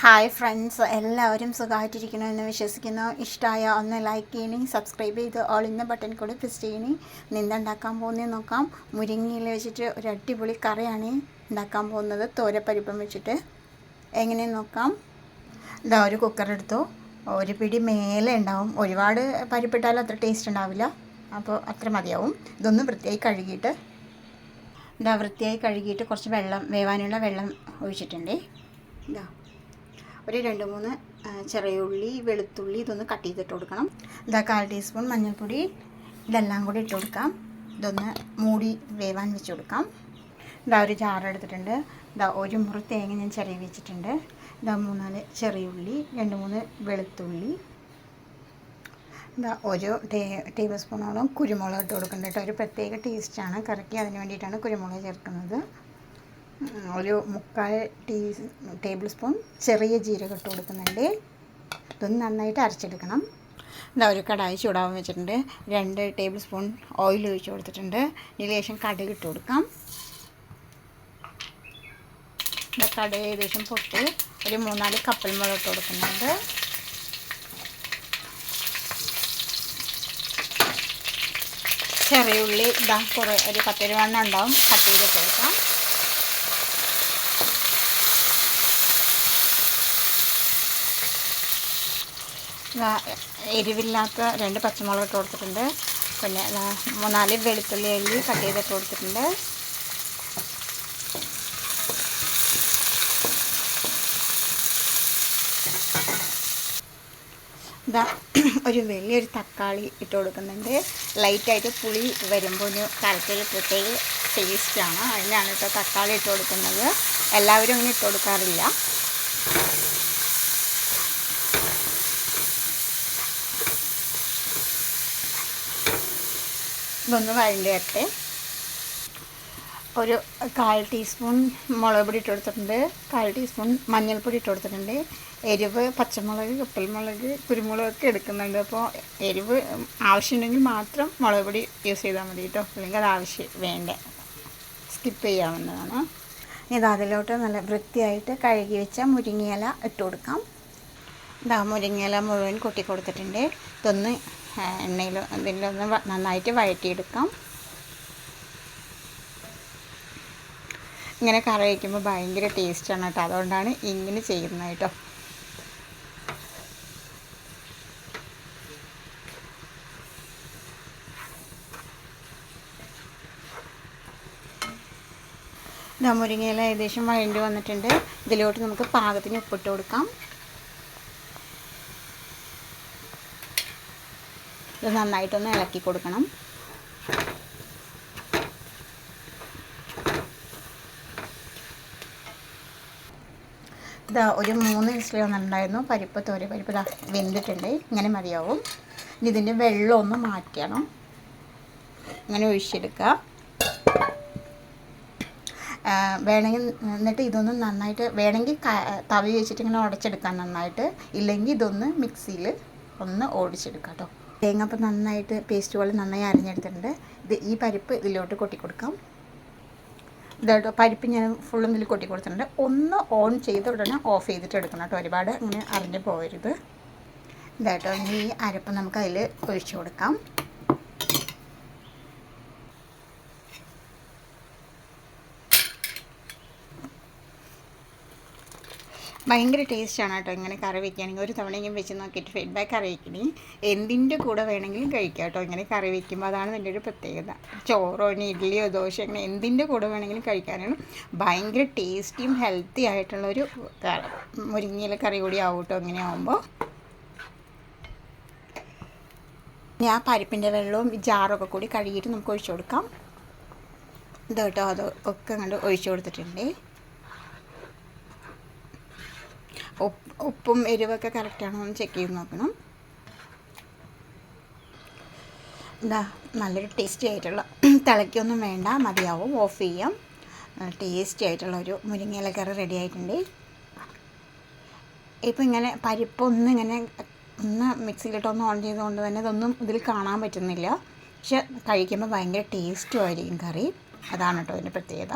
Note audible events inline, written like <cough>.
Hi friends എല്ലാവരും സുഖമായിട്ടിരിക്കണമെന്ന് വിശ്വസിക്കുന്നു. ഇഷ്ടമായ ഒന്ന് ലൈക്ക് ചെയ്യണേ സബ്സ്ക്രൈബ് ചെയ്ത് ഓൾ ഇന്ന ബട്ടൺ കൂടി പ്രസ് ചെയ്യണേ. നിന്നുണ്ടാക്കാൻ പോകുന്നത് നോക്കാം. മുരിങ്ങയിൽ വെച്ചിട്ട് ഒരു അടിപൊളി കറിയാണ് ഉണ്ടാക്കാൻ പോകുന്നത്. തോരപ്പരിപ്പം വെച്ചിട്ട്. എങ്ങനെ നോക്കാം? ഇതാ ഒരു കുക്കർ എടുത്തു. ഒരു പിടി മേലെ ഉണ്ടാവും. ഒരുപാട് പരിപ്പിട്ടാലും അത്ര ടേസ്റ്റ് ഉണ്ടാവില്ല. അപ്പോൾ അത്ര മതിയാവും. ഇതൊന്ന് വൃത്തിയായി കഴുകിയിട്ട്. ഇതാ വൃത്തിയായി കഴുകിയിട്ട് കുറച്ച് വെള്ളം വേവാനുള്ള വെള്ളം ഒഴിച്ചിട്ടുണ്ട്. ഇതാ ഒരു രണ്ട് മൂന്ന് ചെറിയ ഉള്ളി വെളുത്തുള്ളി ഇതൊന്ന് കട്ട് ചെയ്തിട്ട് കൊടുക്കണം. ഇതാ കാൽ ടീസ്പൂൺ മഞ്ഞൾപ്പൊടി. ഇതെല്ലാം കൂടി ഇട്ട് കൊടുക്കാം. ഇതൊന്ന് മൂടി വേവാൻ വെച്ച് കൊടുക്കാം. ഇതാ ഒരു ജാർ എടുത്തിട്ടുണ്ട്. ഇതാ ഒരു മുറി തേങ്ങ ഞാൻ ചെറിയ വെച്ചിട്ടുണ്ട്. ഇതാ മൂന്നാൽ ചെറിയ ഉള്ളി രണ്ട് മൂന്ന് വെളുത്തുള്ളി. ഇതാ ഒരു ടേ ടേബിൾ സ്പൂണോളം കുരുമുളക് ഇട്ട് കൊടുക്കുന്നുണ്ട് കേട്ടോ. ഒരു പ്രത്യേക ടേസ്റ്റാണ് കറിക്ക് അതിന് വേണ്ടിയിട്ടാണ് കുരുമുളക് ചേർക്കുന്നത്. ഒരു മുക്കാൽ ടീ ടേബിൾ സ്പൂൺ ചെറിയ ജീരകം ഇട്ട് കൊടുക്കുന്നുണ്ട്. ഇതൊന്ന് നന്നായിട്ട് അരച്ചെടുക്കണം. എന്താ ഒരു കടായി ചൂടാവാൻ വെച്ചിട്ടുണ്ട്. രണ്ട് ടേബിൾ സ്പൂൺ ഓയിൽ ഒഴിച്ച് കൊടുത്തിട്ടുണ്ട്. ഇതിന് ശേഷം കടുക് ഇട്ട് കൊടുക്കാം. കടുക് ഏകദേശം പൊട്ടി. ഒരു മൂന്നാൽ കപ്പൽ മുളക് ഇട്ട് കൊടുക്കുന്നുണ്ട്. ചെറിയ ഉള്ളി ഇതാ കുറേ ഒരു പത്തിരുവണ്ണം ഉണ്ടാവും. കട്ട് ചെയ്തിട്ട് കൊടുക്കാം. എരിവില്ലാത്ത രണ്ട് പച്ചമുളക് ഇട്ട് കൊടുത്തിട്ടുണ്ട്. പിന്നെ മൂന്നാൽ വെളുത്തുള്ളി അല്ലി കട്ട് ചെയ്തിട്ട് കൊടുത്തിട്ടുണ്ട്. ഇതാ ഒരു വലിയൊരു തക്കാളി ഇട്ട് കൊടുക്കുന്നുണ്ട്. ലൈറ്റായിട്ട് പുളി വരുമ്പോൾ ഒരു കറക്റ്റൊരു പ്രത്യേക ടേസ്റ്റാണ് അതിനാണ് കേട്ടോ തക്കാളി ഇട്ട് കൊടുക്കുന്നത്. എല്ലാവരും അങ്ങനെ ഇട്ട് കൊടുക്കാറില്ല. ഇതൊന്ന് വഴണ്ടിയട്ടെ ഒരു കാൽ ടീസ്പൂൺ മുളക് പൊടി ഇട്ട് കൊടുത്തിട്ടുണ്ട്. കാൽ ടീസ്പൂൺ മഞ്ഞൾപ്പൊടി ഇട്ട് കൊടുത്തിട്ടുണ്ട്. എരിവ് പച്ചമുളക് കപ്പൽമുളക് കുരുമുളകൊക്കെ എടുക്കുന്നുണ്ട്. അപ്പോൾ എരിവ് ആവശ്യമുണ്ടെങ്കിൽ മാത്രം മുളക് പൊടി യൂസ് ചെയ്താൽ മതി കേട്ടോ. അല്ലെങ്കിൽ അത് ആവശ്യം വേണ്ട. സ്കിപ്പ് ചെയ്യാവുന്നതാണ്. ഇത് അതിലോട്ട് നല്ല വൃത്തിയായിട്ട് കഴുകി വെച്ച മുരിങ്ങയില ഇട്ട് കൊടുക്കാം. ഇതാ മുരിങ്ങയില മുഴുവൻ കൊട്ടി കൊടുത്തിട്ടുണ്ട്. ഇതൊന്ന് എണ്ണയിൽ ഇതിലൊന്ന് നന്നായിട്ട് വഴറ്റിയെടുക്കാം. ഇങ്ങനെ കറി വയ്ക്കുമ്പോൾ ഭയങ്കര ടേസ്റ്റാണ് കേട്ടോ. അതുകൊണ്ടാണ് ഇങ്ങനെ ചെയ്യുന്നത് കേട്ടോ. ഇതാ മുരിങ്ങയില ഏകദേശം വഴണ്ടി വന്നിട്ടുണ്ട്. ഇതിലോട്ട് നമുക്ക് പാകത്തിന് ഉപ്പിട്ട് കൊടുക്കാം. ഇത് നന്നായിട്ടൊന്ന് ഇളക്കി കൊടുക്കണം. ഇതാ ഒരു മൂന്ന് വിസിൽ വന്നിട്ടുണ്ടായിരുന്നു. പരിപ്പ് തോര പരിപ്പ് ഇതാ വെന്തിട്ടുണ്ട്. ഇങ്ങനെ മതിയാവും. ഇനി ഇതിന്റെ വെള്ളം ഒന്ന് മാറ്റണം. ഇങ്ങനെ ഒഴിച്ചെടുക്കുക വേണമെങ്കിൽ എന്നിട്ട് ഇതൊന്ന് നന്നായിട്ട് വേണമെങ്കിൽ തവി വെച്ചിട്ട് ഇങ്ങനെ ഉടച്ചെടുക്കാം നന്നായിട്ട്. ഇല്ലെങ്കിൽ ഇതൊന്ന് മിക്സിയിൽ ഒന്ന് ഓടിച്ചെടുക്കാം കേട്ടോ. തേങ്ങാപ്പം നന്നായിട്ട് പേസ്റ്റ് പോലെ നന്നായി അരിഞ്ഞെടുത്തിട്ടുണ്ട്. ഇത് ഈ പരിപ്പ് ഇതിലോട്ട് കൊട്ടി കൊടുക്കാം ഇതായിട്ട് പരിപ്പ് ഞാൻ ഫുള്ളും ഇതിൽ കൊട്ടി കൊടുത്തിട്ടുണ്ട് ഒന്ന് ഓൺ ചെയ്ത ഉടനെ ഓഫ് ചെയ്തിട്ട് എടുക്കണം കേട്ടോ. ഒരുപാട് അങ്ങനെ അറിഞ്ഞു പോകരുത് ഇതായിട്ടോ ഈ അരപ്പ് നമുക്ക് അതിൽ ഒഴിച്ചു കൊടുക്കാം. ഭയങ്കര ടേസ്റ്റാണ് കേട്ടോ ഇങ്ങനെ കറി വയ്ക്കുകയാണെങ്കിൽ ഒരു തവണയെങ്കിലും വെച്ച് നോക്കിയിട്ട് ഫീഡ്ബാക്ക് അറിയിക്കണേ. എന്തിന്റെ കൂടെ വേണമെങ്കിലും കഴിക്കാം കേട്ടോ ഇങ്ങനെ കറി വെക്കുമ്പോൾ അതാണ് ഇതിന്റെ ഒരു പ്രത്യേകത. ചോറോ ഇനി ഇഡ്ഡലിയോ ദോശയോ അങ്ങനെ എന്തിന്റെ കൂടെ വേണമെങ്കിലും കഴിക്കാനാണ് ഭയങ്കര ടേസ്റ്റിയും ഹെൽത്തി ആയിട്ടുള്ളൊരു മുരിങ്ങയില കറി കൂടി ആവും കേട്ടോ ഇങ്ങനെ ആവുമ്പോൾ ഞാൻ ആ പരിപ്പിന്റെ വെള്ളവും ജാറൊക്കെ കൂടി കഴുകിയിട്ട് നമുക്ക് ഒഴിച്ചു കൊടുക്കാം. ഇത് കേട്ടോ അത് ഒക്കെ അങ്ങോട്ട് ഒഴിച്ചു കൊടുത്തിട്ടുണ്ട്. ഉപ്പ് എരിവൊക്കെ കറക്റ്റാണോ എന്ന് ചെക്ക് ചെയ്ത് നോക്കണം. എന്താ നല്ലൊരു ടേസ്റ്റി ആയിട്ടുള്ള <clears throat> തിളയ്ക്കൊന്നും വേണ്ട മതിയാവും ഓഫ് ചെയ്യാം. ടേസ്റ്റി ആയിട്ടുള്ള ഒരു മുരിങ്ങയില കറി റെഡി ആയിട്ടുണ്ട്. ഇപ്പം ഇങ്ങനെ പരിപ്പൊന്നും ഇങ്ങനെ ഒന്ന് മിക്സിയിലിട്ടൊന്ന് ഓൺ ചെയ്തുകൊണ്ട് തന്നെ ഇതൊന്നും ഇതിൽ കാണാൻ പറ്റുന്നില്ല. പക്ഷെ കഴിക്കുമ്പോൾ ഭയങ്കര ടേസ്റ്റും ആയിരിക്കും കറി. അതാണ് കേട്ടോ അതിന്റെ പ്രത്യേകത.